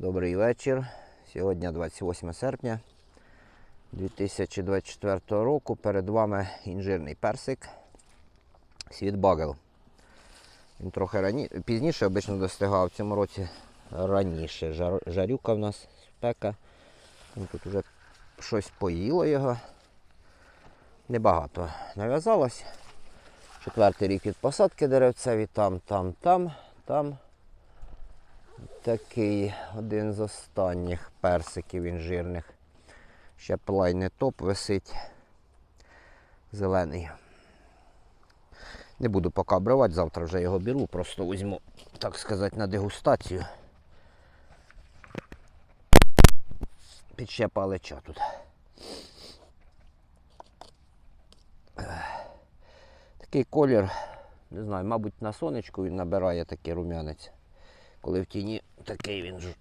Добрий вечір. Сьогодні 28 серпня 2024 року. Перед вами інжирний персик Світ Багел. Він трохи рані... пізніше обично достигав в цьому році раніше. Жар... Жарюка в нас спека. Тут вже щось поїло його. Небагато нав'язалось. Четвертий рік від посадки деревцеві, там, там, там, там. Такий один з останніх персиків інжирних. Ще плай не топ висить. Зелений. Не буду поки обривати, завтра вже його беру, просто візьму, так сказати, на дегустацію. Під ще палича тут. Такий колір, не знаю, мабуть, на сонечку він набирає такий рум'янець. Коли в тіні такий він ж.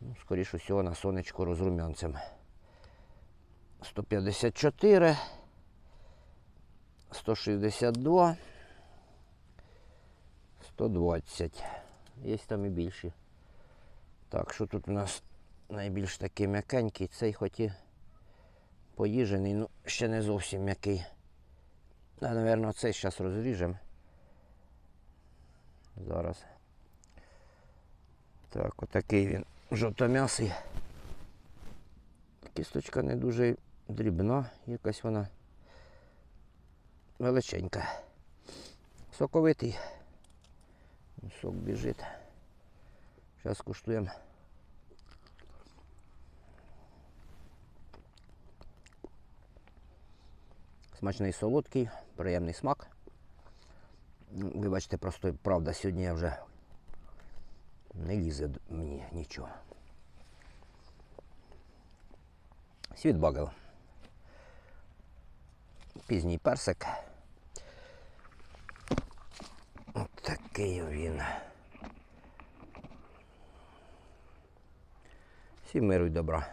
Ну, скоріше всього на сонечку розрум'янцем. 154, 162, 120. Є там і більші. Так, що тут у нас найбільш такий м'якенький, цей хоч і поїжений, ну ще не зовсім м'який. А, напевно, цей зараз розріжемо. Зараз. Так, отакий він жовтом'ясий. Кісточка не дуже дрібна, якась вона величенька. Соковитий. Сок біжить. Зараз куштуємо. Смачний солодкий, приємний смак. Ну, Вибачте, просто правда, сьогодні я вже не лізе мені нічого. Світ багел. Пізній персик. От такий він. Всім миру й добра.